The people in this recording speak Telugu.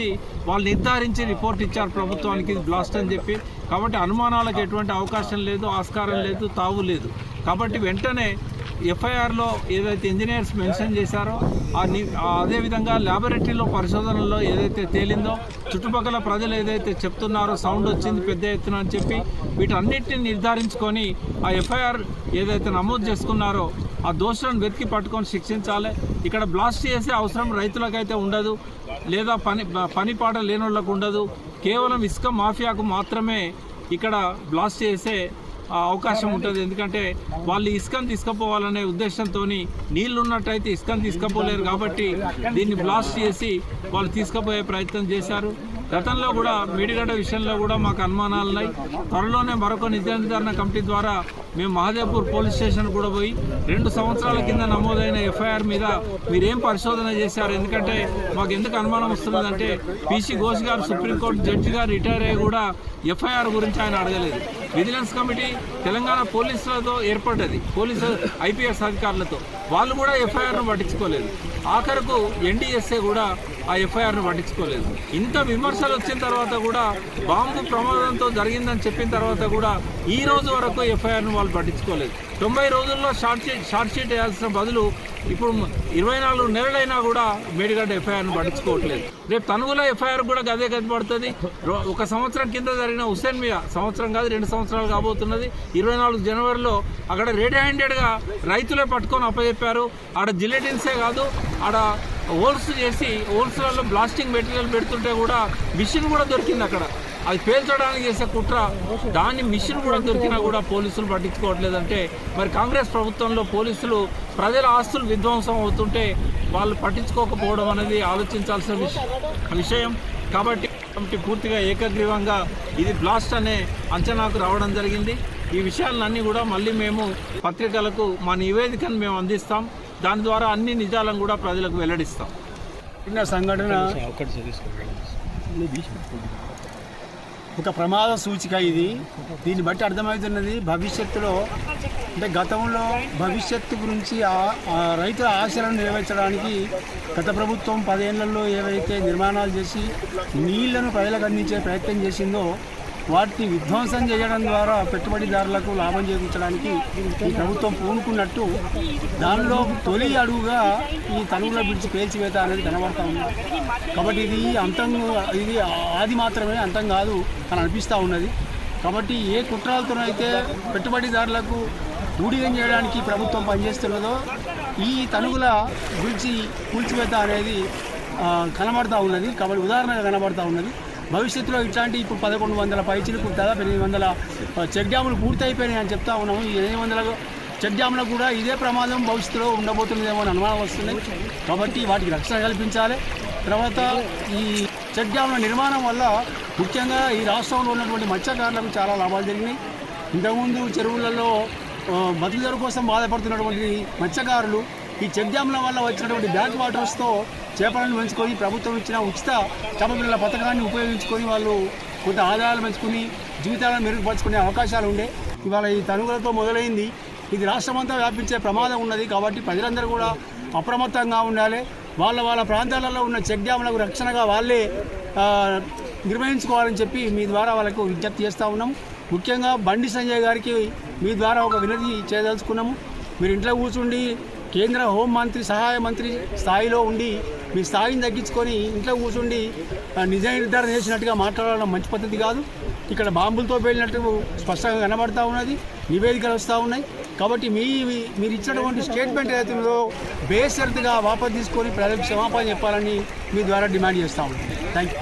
చేసి వాళ్ళు నిర్ధారించి రిపోర్ట్ ఇచ్చారు ప్రభుత్వానికి బ్లాస్ట్ అని చెప్పి. కాబట్టి అనుమానాలకు ఎటువంటి అవకాశం లేదు ఆస్కారం లేదు తావు లేదు. కాబట్టి వెంటనే ఎఫ్ఐఆర్లో ఏదైతే ఇంజనీర్స్ మెన్షన్ చేశారో అదేవిధంగా ల్యాబొరేటరీలో పరిశోధనలో ఏదైతే తేలిందో చుట్టుపక్కల ప్రజలు ఏదైతే చెప్తున్నారో సౌండ్ వచ్చింది పెద్ద ఎత్తున అని చెప్పి వీటన్నిటిని నిర్ధారించుకొని ఆ ఎఫ్ఐఆర్ ఏదైతే నమోదు చేసుకున్నారో ఆ దోషులను వెతికి పట్టుకొని శిక్షించాలి. ఇక్కడ బ్లాస్ట్ చేసే అవసరం రైతులకైతే ఉండదు. లేదా పని పని పాట లేని వాళ్ళకు ఉండదు. కేవలం ఇసుక మాఫియాకు మాత్రమే ఇక్కడ బ్లాస్ట్ చేసే అవకాశం ఉంటుంది. ఎందుకంటే వాళ్ళు ఇసుకను తీసుకుపోవాలనే ఉద్దేశంతో నీళ్ళు ఉన్నట్టయితే ఇసుకను తీసుకుపోలేరు కాబట్టి దీన్ని బ్లాస్ట్ చేసి వాళ్ళు తీసుకుపోయే ప్రయత్నం చేశారు. గతంలో కూడా మేడిగడ్డ విషయంలో కూడా మాకు అనుమానాలు ఉన్నాయి. త్వరలోనే మరొక నిజ నిర్ధారణ కమిటీ ద్వారా మేము మహాదేవ్పూర్ పోలీస్ స్టేషన్ కూడా పోయి రెండు సంవత్సరాల కింద నమోదైన ఎఫ్ఐఆర్ మీద మీరేం పరిశోధన చేశారు? ఎందుకంటే మాకు ఎందుకు అనుమానం వస్తున్నదంటే పీసీ ఘోష్ గారు సుప్రీంకోర్టు జడ్జి గారు రిటైర్ అయ్యి కూడా ఎఫ్ఐఆర్ గురించి ఆయన అడగలేదు. విజిలెన్స్ కమిటీ తెలంగాణ పోలీసులతో ఏర్పడ్డది పోలీసు ఐపీఎస్ అధికారులతో. వాళ్ళు కూడా ఎఫ్ఐఆర్ను పట్టించుకోలేదు. ఆఖరకు ఎన్డీఎస్ఏ కూడా ఆ ఎఫ్ఐఆర్ను పట్టించుకోలేదు. ఇంత విమర్శలు వచ్చిన తర్వాత కూడా బాంబు ప్రమాదంతో జరిగిందని చెప్పిన తర్వాత కూడా ఈ రోజు వరకు ఎఫ్ఐఆర్ను వాళ్ళు పట్టించుకోలేదు. తొంభై రోజుల్లో షార్ట్ షీట్ షార్ట్ షీట్ వేయాల్సిన బదులు ఇప్పుడు ఇరవై నాలుగు నెలలైనా కూడా మేడిగడ్డ ఎఫ్ఐఆర్ను పట్టించుకోవట్లేదు. రేపు తనుగుల ఎఫ్ఐఆర్ కూడా గదే గది పడుతుంది. రో- ఒక సంవత్సరం కింద జరిగిన హుస్సేన్ మీద సంవత్సరం కాదు రెండు సంవత్సరాలు కాబోతున్నది. ఇరవై నాలుగు జనవరిలో అక్కడ రెడ్ హ్యాండెడ్గా రైతులే పట్టుకొని అప్పచెప్పారు ఆడ జిలెటిన్సే కాదు ఆడ హోల్స్ చేసి హోల్స్లలో బ్లాస్టింగ్ మెటీరియల్ పెడుతుంటే కూడా మిషన్ కూడా దొరికింది అక్కడ. అది పేల్చడానికి చేసే కుట్ర దాని మిషన్ కూడా దొరికినా కూడా పోలీసులు పట్టించుకోవట్లేదంటే మరి కాంగ్రెస్ ప్రభుత్వంలో పోలీసులు ప్రజల ఆస్తులు విధ్వంసం అవుతుంటే వాళ్ళు పట్టించుకోకపోవడం అనేది ఆలోచించాల్సిన విషయం. కాబట్టి కమిటీ పూర్తిగా ఏకగ్రీవంగా ఇది బ్లాస్ట్ అనే అంచనాకు రావడం జరిగింది. ఈ విషయాలన్నీ కూడా మళ్ళీ మేము పత్రికలకు మా నివేదికను మేము అందిస్తాం. దాని ద్వారా అన్ని నిజాలను కూడా ప్రజలకు వెల్లడిస్తాం. చిన్న సంఘటన ఒక ప్రమాద సూచిక ఇది. దీన్ని బట్టి అర్థమవుతున్నది భవిష్యత్తులో అంటే గతంలో భవిష్యత్తు గురించి రైతుల ఆశలను నెరవేర్చడానికి గత ప్రభుత్వం పదేళ్ళలో ఏవైతే నిర్మాణాలు చేసి నీళ్ళను ప్రజలకు అందించే ప్రయత్నం చేసిందో వాటిని విధ్వంసం చేయడం ద్వారా పెట్టుబడిదారులకు లాభం చేకూర్చడానికి ఈ ప్రభుత్వం పూనుకున్నట్టు దానిలో తొలి అడుగుగా ఈ తనువుల బిడిచి పేల్చివేత అనేది కనబడతా ఉంది. కాబట్టి ఇది అంతం ఇది ఆది మాత్రమే అంతం కాదు అని అనిపిస్తూ ఉన్నది. కాబట్టి ఏ కుట్రాలతోనైతే పెట్టుబడిదారులకు ఊడిగం చేయడానికి ప్రభుత్వం పనిచేస్తున్నదో ఈ తనుగుల గురించి కూల్చివేత అనేది కనబడతా ఉన్నది. కాబట్టి ఉదాహరణగా కనబడతా ఉన్నది. భవిష్యత్తులో ఇట్లాంటి ఇప్పుడు పదకొండు వందల పైచీలకు దాదాపు ఎనిమిది వందల చెక్ డ్యాములు పూర్తయిపోయినాయి అని చెప్తా ఉన్నాము. ఈ ఎనిమిది వందల చెక్ డ్యాములకు కూడా ఇదే ప్రమాదం భవిష్యత్తులో ఉండబోతుందేమో అని అనుమానం వస్తుంది. కాబట్టి వాటికి రక్షణ కల్పించాలి. తర్వాత ఈ చెక్ డ్యాముల నిర్మాణం వల్ల ముఖ్యంగా ఈ రాష్ట్రంలో ఉన్నటువంటి మత్స్యకారులకు చాలా లాభాలు జరిగినాయి. ఇంతకుముందు చెరువులలో బతుకుదల కోసం బాధపడుతున్నటువంటి మత్స్యకారులు ఈ చెక్ డ్యామ్ల వల్ల వచ్చినటువంటి బ్యాక్ వాటర్స్తో చేపలను పెంచుకొని ప్రభుత్వం ఇచ్చిన ఉచిత చేపపిల్లల పథకాన్ని ఉపయోగించుకొని వాళ్ళు కొంత ఆదాయాలు పెంచుకుని జీవితాలను మెరుగుపరుచుకునే అవకాశాలు ఉండే. ఇవాళ ఈ తనుగులతో మొదలైంది. ఇది రాష్ట్రమంతా వ్యాపించే ప్రమాదం ఉన్నది కాబట్టి ప్రజలందరూ కూడా అప్రమత్తంగా ఉండాలి. వాళ్ళ వాళ్ళ ప్రాంతాలలో ఉన్న చెక్ డ్యాములకు రక్షణగా వాళ్ళే నిర్వహించుకోవాలని చెప్పి మీ ద్వారా వాళ్ళకు విజ్ఞప్తి చేస్తూ ఉన్నాం. ముఖ్యంగా బండి సంజయ్ గారికి మీ ద్వారా ఒక వినతి చేయదలుచుకున్నాము. మీరు ఇంట్లో కూర్చుండి కేంద్ర హోంమంత్రి సహాయ మంత్రి స్థాయిలో ఉండి మీ స్థాయిని తగ్గించుకొని ఇంట్లో కూర్చుండి ఆ, నిజ నిర్ధారణ చేసినట్టుగా మాట్లాడడం మంచి పద్ధతి కాదు. ఇక్కడ బాంబులతో వెళ్ళినట్టు స్పష్టంగా కనబడతా ఉన్నది నివేదికలు వస్తూ ఉన్నాయి. కాబట్టి మీ మీరు ఇచ్చినటువంటి స్టేట్మెంట్ ఏదైతే ఉందో బేషరతుగా వాపసు తీసుకొని ప్రజలకు క్షమాపణ చెప్పాలని మీ ద్వారా డిమాండ్ చేస్తా ఉన్నాం. Thank you